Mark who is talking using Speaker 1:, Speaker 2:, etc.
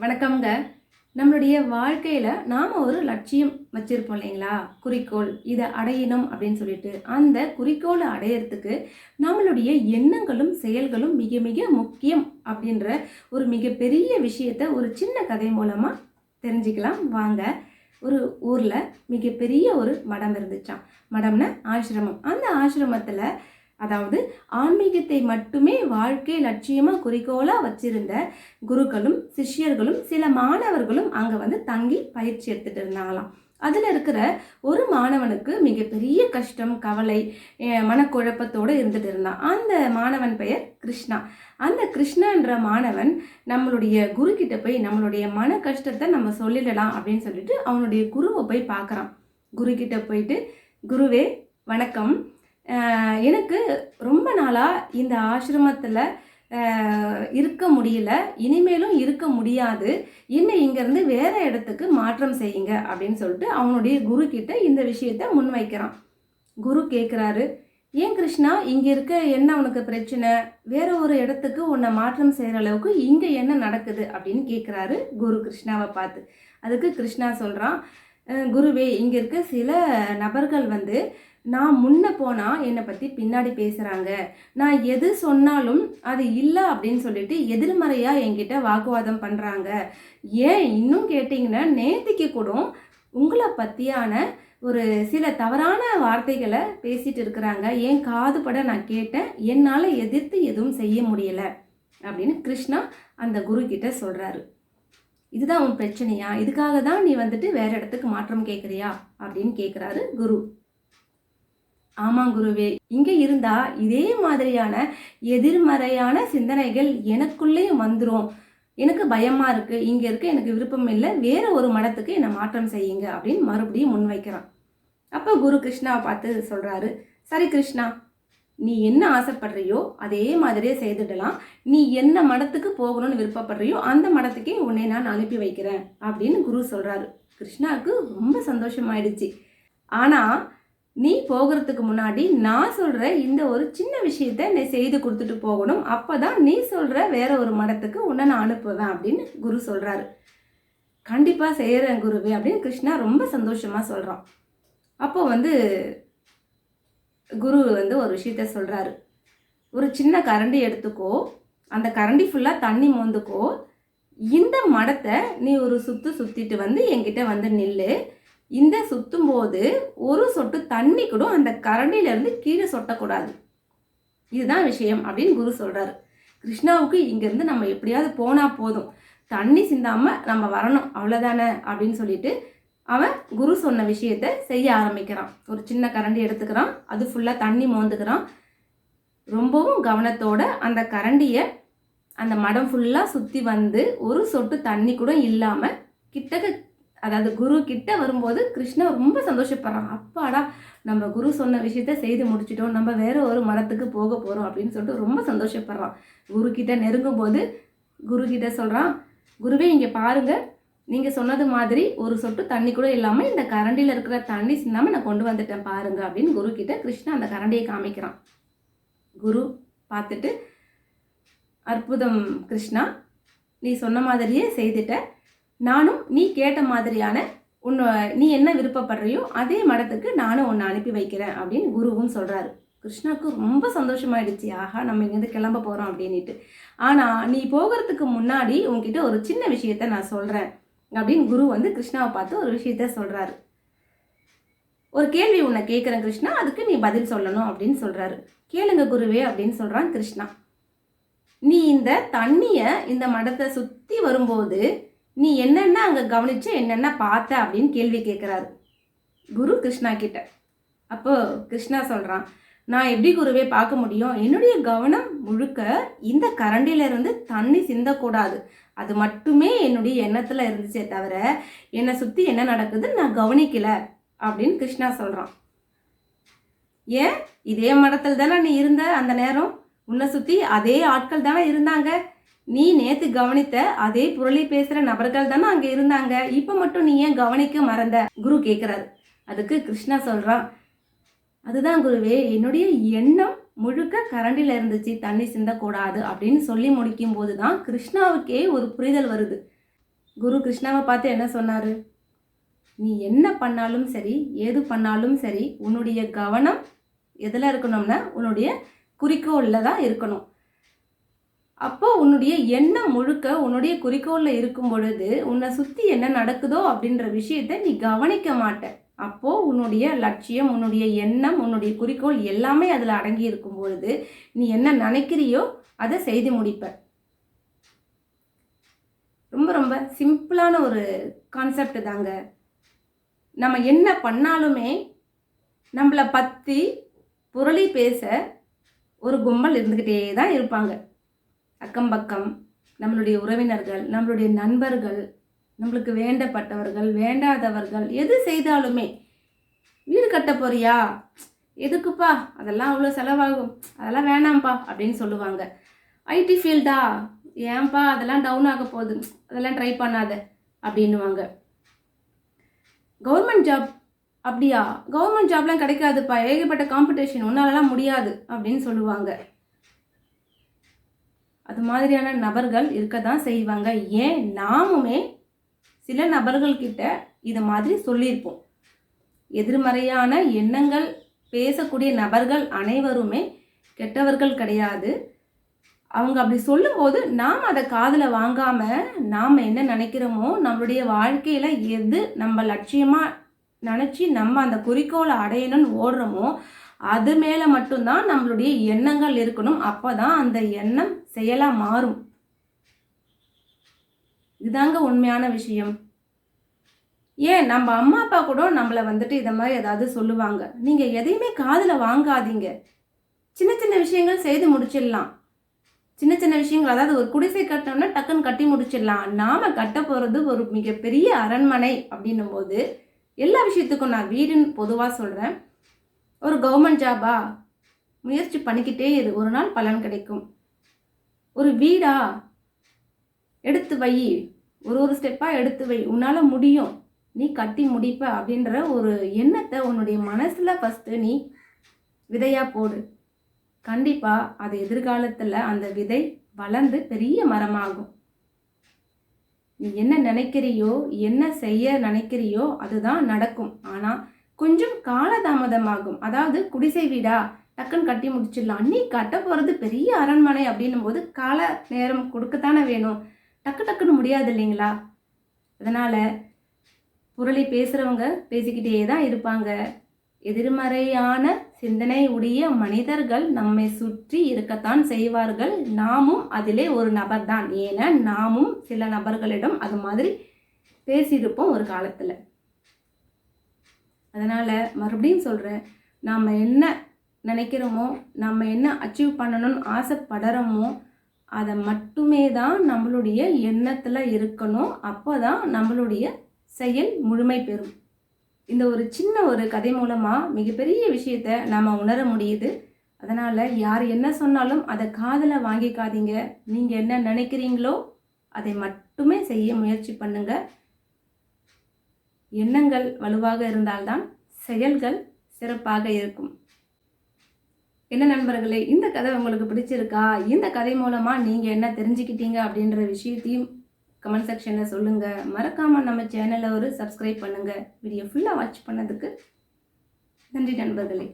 Speaker 1: வணக்கம்ங்க. நம்மளுடைய வாழ்க்கையில் நாம் ஒரு லட்சியம் வச்சுருப்போம் இல்லைங்களா? குறிக்கோள் இதை அடையணும் அப்படின்னு சொல்லிட்டு. அந்த குறிக்கோளை அடையிறதுக்கு நம்மளுடைய எண்ணங்களும் செயல்களும் மிக மிக முக்கியம் அப்படின்ற ஒரு மிகப்பெரிய விஷயத்தை ஒரு சின்ன கதை மூலமாக தெரிஞ்சுக்கலாம். வாங்க ஒரு ஊரில் மிகப்பெரிய ஒரு மடம் இருந்துச்சாம். மடம்னா ஆசிரமம். அந்த ஆசிரமத்தில் அதாவது ஆன்மீகத்தை மட்டுமே வாழ்க்கை லட்சியமாக குறிக்கோளாக வச்சிருந்த குருக்களும் சிஷ்யர்களும் சில மாணவர்களும் அங்கே வந்து தங்கி பயிற்சி எடுத்துகிட்டு இருந்தாங்களாம். அதில் இருக்கிற ஒரு மாணவனுக்கு மிகப்பெரிய கஷ்டம் கவலை மனக்குழப்பத்தோடு இருந்துட்டு இருந்தான். அந்த மாணவன் பெயர் கிருஷ்ணா. அந்த கிருஷ்ணான்ற மாணவன் நம்மளுடைய குரு கிட்ட போய் நம்மளுடைய மன கஷ்டத்தை நம்ம சொல்லிடலாம் அப்படின்னு சொல்லிட்டு அவனுடைய குருவை போய் பார்க்குறான். குரு கிட்ட போயிட்டு குருவே வணக்கம். எனக்கு ரொம்ப நாளாக இந்த ஆசிரமத்தில் இருக்க முடியல. இனிமேலும் இருக்க முடியாது. என்னை இங்கேருந்து வேற இடத்துக்கு மாற்றம் செய்யுங்க அப்படின்னு சொல்லிட்டு அவனுடைய குரு கிட்ட இந்த விஷயத்த முன்வைக்கிறான். குரு கேட்குறாரு ஏன் கிருஷ்ணா இங்கே இருக்க என்ன உனக்கு பிரச்சனை? வேற ஒரு இடத்துக்கு உன்னை மாற்றம் செய்கிற அளவுக்கு இங்கே என்ன நடக்குது? அப்படின்னு கேட்குறாரு குரு கிருஷ்ணாவை பார்த்து. அதுக்கு கிருஷ்ணா சொல்கிறான் குருவே இங்கே இருக்க சில நபர்கள் வந்து நான் முன்ன போனால் என்னை பற்றி பின்னாடி பேசுகிறாங்க நான் எது சொன்னாலும் அது இல்லை அப்படின்னு சொல்லிட்டு எதிர்மறையாக என்கிட்ட வாக்குவாதம் பண்ணுறாங்க ஏன் இன்னும் கேட்டிங்கன்னா நேத்திக்கு கூட உங்களை பற்றியான ஒரு சில தவறான வார்த்தைகளை பேசிட்டு இருக்கிறாங்க. ஏன் காது பட நான் கேட்டேன். என்னால் எதிர்த்து எதுவும் செய்ய முடியலை அப்படின்னு கிருஷ்ணா அந்த குரு கிட்ட சொல்கிறாரு இதுதான் உன் பிரச்சனையா? இதுக்காக தான் நீ வந்துட்டு வேற இடத்துக்கு மாற்றம் கேட்குறியா அப்படின்னு கேட்குறாரு குரு. ஆமாம் குருவே. இங்கே இருந்தா இதே மாதிரியான எதிர்மறையான சிந்தனைகள் எனக்குள்ளேயும் வந்துடும் எனக்கு பயமா இருக்கு இங்கே இருக்க எனக்கு விருப்பம் இல்லை வேற ஒரு மடத்துக்கு என்னை மாற்றம் செய்யுங்க அப்படின்னு மறுபடியும் முன்வைக்கிறான். அப்போ குரு கிருஷ்ணாவை பார்த்து சொல்கிறாரு சரி கிருஷ்ணா நீ என்ன ஆசைப்படுறியோ அதே மாதிரியே செய்துடலாம். நீ என்ன மடத்துக்கு போகணும்னு விருப்பப்படுறியோ அந்த மடத்துக்கே உன்னை நான் அனுப்பி வைக்கிறேன் அப்படின்னு குரு சொல்கிறாரு கிருஷ்ணாவுக்கு ரொம்ப சந்தோஷமாயிடுச்சு. ஆனால் நீ போகிறதுக்கு முன்னாடி நான் சொல்கிற இந்த ஒரு சின்ன விஷயத்த நீ செய்து கொடுத்துட்டு போகணும். அப்போ தான் நீ சொல்கிற வேற ஒரு மடத்துக்கு உன்னை நான் அனுப்புவேன் அப்படின்னு குரு சொல்கிறாரு கண்டிப்பாக செய்கிறேன் குருவே அப்படின்னு கிருஷ்ணா ரொம்ப சந்தோஷமாக சொல்கிறான் அப்போ வந்து குரு வந்து ஒரு விஷயத்த சொல்கிறாரு ஒரு சின்ன கரண்டி எடுத்துக்கோ. அந்த கரண்டி ஃபுல்லாக தண்ணி மோந்துக்கோ. இந்த மடத்தை நீ ஒரு சுற்று சுற்றிட்டு வந்து என்கிட்ட வந்து நில்லு. இந்த சுத்தும் போது ஒரு சொட்டு தண்ணி கூட அந்த கரண்டியிலேருந்து கீழே சொட்டக்கூடாது. இதுதான் விஷயம் அப்படின்னு குரு சொல்கிறாரு கிருஷ்ணாவுக்கு இங்கேருந்து நம்ம எப்படியாவது போனால் போதும். தண்ணி சிந்தாமல் நம்ம வரணும் அவ்வளோதானே அப்படின்னு சொல்லிட்டு அவன் குரு சொன்ன விஷயத்த செய்ய ஆரம்பிக்கிறான். ஒரு சின்ன கரண்டி எடுத்துக்கிறான் அது ஃபுல்லாக தண்ணி மோந்துக்கிறான். ரொம்பவும் கவனத்தோட அந்த கரண்டியை அந்த மடம் ஃபுல்லாக சுற்றி வந்து ஒரு சொட்டு தண்ணி கூட இல்லாமல் கிட்டக்க அதாவது குரு கிட்ட வரும்போது கிருஷ்ணா ரொம்ப சந்தோஷப்படுறான். அப்பாடா நம்ம குரு சொன்ன விஷயத்த செய்து முடிச்சிட்டோம். நம்ம வேற ஒரு மரத்துக்கு போக போகிறோம் அப்படின்னு சொல்லிட்டு ரொம்ப சந்தோஷப்படுறான். குரு கிட்ட நெருங்கும் போது குரு கிட்ட சொல்கிறான் குருவே இங்கே பாருங்கள் நீங்கள் சொன்னது மாதிரி ஒரு சொட்டு தண்ணி கூட இல்லாமல் இந்த கரண்டியில் இருக்கிற தண்ணி சிந்தாமல் நான் கொண்டு வந்துட்டேன் பாருங்க அப்படின்னு குரு கிட்ட கிருஷ்ணா அந்த கரண்டியை காமிக்கிறான். குரு பார்த்துட்டு அற்புதம் கிருஷ்ணா. நீ சொன்ன மாதிரியே செய்துட்ட. நானும் நீ கேட்ட மாதிரியான உன்னை நீ என்ன விருப்பப்படுறியோ அதே மடத்துக்கு நானும் உன்னை அனுப்பி வைக்கிறேன் அப்படின்னு குருவும் சொல்கிறாரு கிருஷ்ணாவுக்கு ரொம்ப சந்தோஷமாயிடுச்சு. ஆஹா நம்ம இங்கேருந்து கிளம்ப போகிறோம் அப்படின்ட்டு ஆனால் நீ போகிறதுக்கு முன்னாடி உங்ககிட்ட ஒரு சின்ன விஷயத்த நான் சொல்கிறேன் அப்படின்னு குரு வந்து கிருஷ்ணாவை பார்த்து ஒரு விஷயத்த சொல்கிறாரு ஒரு கேள்வி உன்னை கேட்குறேன் கிருஷ்ணா அதுக்கு நீ பதில் சொல்லணும் அப்படின்னு சொல்கிறாரு கேளுங்க குருவே அப்படின்னு சொல்கிறான் கிருஷ்ணா. நீ இந்த தண்ணியை இந்த மடத்தை சுற்றி வரும்போது நீ என்னென்ன அங்கே கவனிச்சு என்னென்ன பார்த்த அப்படின்னு கேள்வி கேட்குறாரு குரு கிருஷ்ணா கிட்ட. அப்போ கிருஷ்ணா சொல்கிறான் நான் எப்படி குருவே பார்க்க முடியும்? என்னுடைய கவனம் முழுக்க இந்த கரண்டிலிருந்து தண்ணி சிந்தக்கூடாது. அது மட்டுமே என்னுடைய எண்ணத்தில் இருந்துச்சே தவிர என்னை சுற்றி என்ன நடக்குது நான் கவனிக்கல அப்படின்னு கிருஷ்ணா சொல்கிறான் ஏன்? இதே மடத்தில் தானே நீ இருந்த அந்த நேரம்? உன்னை சுற்றி அதே ஆட்கள் தானே இருந்தாங்க? நீ நேத்து கவனித்த அதே புரளி பேசுற நபர்கள் தானே அங்க இருந்தாங்க. இப்ப மட்டும் நீ ஏன் கவனிக்க மறந்த? குரு கேக்குறாரு. அதுக்கு கிருஷ்ணா சொல்றான் அதுதான் குருவே என்னுடைய எண்ணம் முழுக்க கரண்டில் இருந்துச்சு. தண்ணி சிந்தக்கூடாது. அப்படின்னு சொல்லி முடிக்கும் போது தான் கிருஷ்ணாவுக்கே ஒரு புரிதல் வருது. குரு கிருஷ்ணாவை பார்த்து என்ன சொன்னார்? நீ என்ன பண்ணாலும் சரி ஏது பண்ணாலும் சரி உன்னுடைய கவனம் எதில் இருக்கணும்னா உன்னுடைய குறிக்கோளில் தான் இருக்கணும். அப்போ உன்னுடைய எண்ணம் முழுக்க உன்னுடைய குறிக்கோளில் இருக்கும் பொழுது உன்னை சுற்றி என்ன நடக்குதோ அப்படின்ற விஷயத்தை நீ கவனிக்க மாட்ட. அப்போ உன்னுடைய லட்சியம் உன்னுடைய எண்ணம் உன்னுடைய குறிக்கோள் எல்லாமே அதில் அடங்கி இருக்கும் பொழுது நீ என்ன நினைக்கிறியோ அதை செய்து முடிப்ப. ரொம்ப ரொம்ப சிம்பிளான ஒரு கான்செப்ட் தாங்க. நம்ம என்ன பண்ணாலுமே நம்மளை பற்றி புரளி பேச ஒரு கும்பல் இருந்துக்கிட்டே தான் இருப்பாங்க. அக்கம் பக்கம் நம்மளுடைய உறவினர்கள் நம்மளுடைய நண்பர்கள் நம்மளுக்கு வேண்டப்பட்டவர்கள் வேண்டாதவர்கள் எது செய்தாலுமே வீடு கட்ட போறியா? எதுக்குப்பா? அதெல்லாம் அவ்வளோ செலவாகும். அதெல்லாம் வேணாம்ப்பா அப்படின்னு சொல்லுவாங்க. ஐடி ஃபீல்டா? ஏன்பா அதெல்லாம் டவுன் ஆக போகுது. அதெல்லாம் ட்ரை பண்ணாத அப்படின்னுவாங்க. கவர்மெண்ட் ஜாப் அப்படியா? கவர்மெண்ட் ஜாப்லாம் கிடைக்காதுப்பா. ஏகப்பட்ட காம்படிஷன் உன்னாலலாம் முடியாது அப்படின்னு சொல்லுவாங்க. அது மாதிரியான நபர்கள் இருக்க தான் செய்வாங்க. ஏன்? நாமுமே சில நபர்கள்கிட்ட இதை மாதிரி சொல்லியிருப்போம். எதிர்மறையான எண்ணங்கள் பேசக்கூடிய நபர்கள் அனைவருமே கெட்டவர்கள் கிடையாது. அவங்க அப்படி சொல்லும்போது நாம் அதை காதில் வாங்காமல் நாம் என்ன நினைக்கிறோமோ நம்மளுடைய வாழ்க்கையில் எது நம்ம லட்சியமாக நினச்சி நம்ம அந்த குறிக்கோளை அடையணும்னு ஓடுறோமோ அது மேலே மட்டும்தான் நம்மளுடைய எண்ணங்கள் இருக்கணும். அப்போ தான் அந்த எண்ணம் செயலாக மாறும். இதுதாங்க உண்மையான விஷயம். ஏன்? நம்ம அம்மா அப்பா கூட நம்மளை வந்துட்டு இதை மாதிரி ஏதாவது சொல்லுவாங்க. நீங்கள் எதையுமே காதில் வாங்காதீங்க. சின்ன சின்ன விஷயங்கள் செய்து முடிச்சிடலாம். சின்ன சின்ன விஷயங்கள் அதாவது ஒரு குடிசை கட்டணும்னா டக்குன்னு கட்டி முடிச்சிடலாம். நாம் கட்ட போகிறது ஒரு மிகப்பெரிய அரண்மனை அப்படின்னும் போது எல்லா விஷயத்துக்கும் நான் வீடுன்னு பொதுவாக சொல்கிறேன் ஒரு கவர்மெண்ட் ஜாபா முயற்சி பண்ணிக்கிட்டே இரு. ஒரு நாள் பலன் கிடைக்கும். ஒரு வீடா? எடுத்து வை. ஒரு ஒரு ஸ்டெப்பாக எடுத்து வை. உன்னால் முடியும். நீ கட்டி முடிப்ப அப்படின்ற ஒரு எண்ணத்தை உன்னுடைய மனசில் ஃபஸ்ட்டு நீ விதையாக போடு. கண்டிப்பாக அது எதிர்காலத்தில் அந்த விதை வளர்ந்து பெரிய மரமாகும். நீ என்ன நினைக்கிறியோ என்ன செய்ய நினைக்கிறியோ அதுதான் நடக்கும். ஆனால் கொஞ்சம் காலதாமதமாகும். அதாவது குடிசை வீடா? டக்குன்னு கட்டி முடிச்சிடலாம். நீ கட்ட போகிறது பெரிய அரண்மனை அப்படின்னும் போது கால நேரம் கொடுக்கத்தானே வேணும். டக்கு டக்குன்னு முடியாது இல்லைங்களா? அதனால் புரளி பேசுகிறவங்க பேசிக்கிட்டே தான் இருப்பாங்க. எதிர்மறையான சிந்தனை உடைய மனிதர்கள் நம்மை சுற்றி இருக்கத்தான் செய்வார்கள். நாமும் அதிலே ஒரு நபர் தான் ஏன்னா நாமும் சில நபர்களிடம் அது மாதிரி பேசியிருப்போம் ஒரு காலத்தில். அதனால் மறுபடியும் சொல்கிறேன் நாம் என்ன நினைக்கிறோமோ நம்ம என்ன அச்சீவ் பண்ணணும்னு ஆசைப்படுறோமோ அதை மட்டுமே தான் நம்மளுடைய எண்ணத்தில் இருக்கணும். அப்போ தான் நம்மளுடைய செயல் முழுமை பெறும். இந்த ஒரு சின்ன ஒரு கதை மூலமாக மிகப்பெரிய விஷயத்த நாம் உணர முடியுது. அதனால் யார் என்ன சொன்னாலும் அதை காதில் வாங்கிக்காதீங்க. நீங்கள் என்ன நினைக்கிறீங்களோ அதை மட்டுமே செய்ய முயற்சி பண்ணுங்கள் எண்ணங்கள் வலுவாக இருந்தால்தான் செயல்கள் சிறப்பாக இருக்கும். என்ன நண்பர்களே இந்த கதை உங்களுக்கு பிடிச்சிருக்கா? இந்த கதை மூலமாக நீங்கள் என்ன தெரிஞ்சுக்கிட்டீங்க அப்படின்ற விஷயத்தையும் கமெண்ட் செக்ஷனில் சொல்லுங்கள் மறக்காமல் நம்ம சேனலை ஒரு சப்ஸ்கிரைப் பண்ணுங்கள் வீடியோ ஃபுல்லாக வாட்ச் பண்ணதுக்கு நன்றி நண்பர்களே.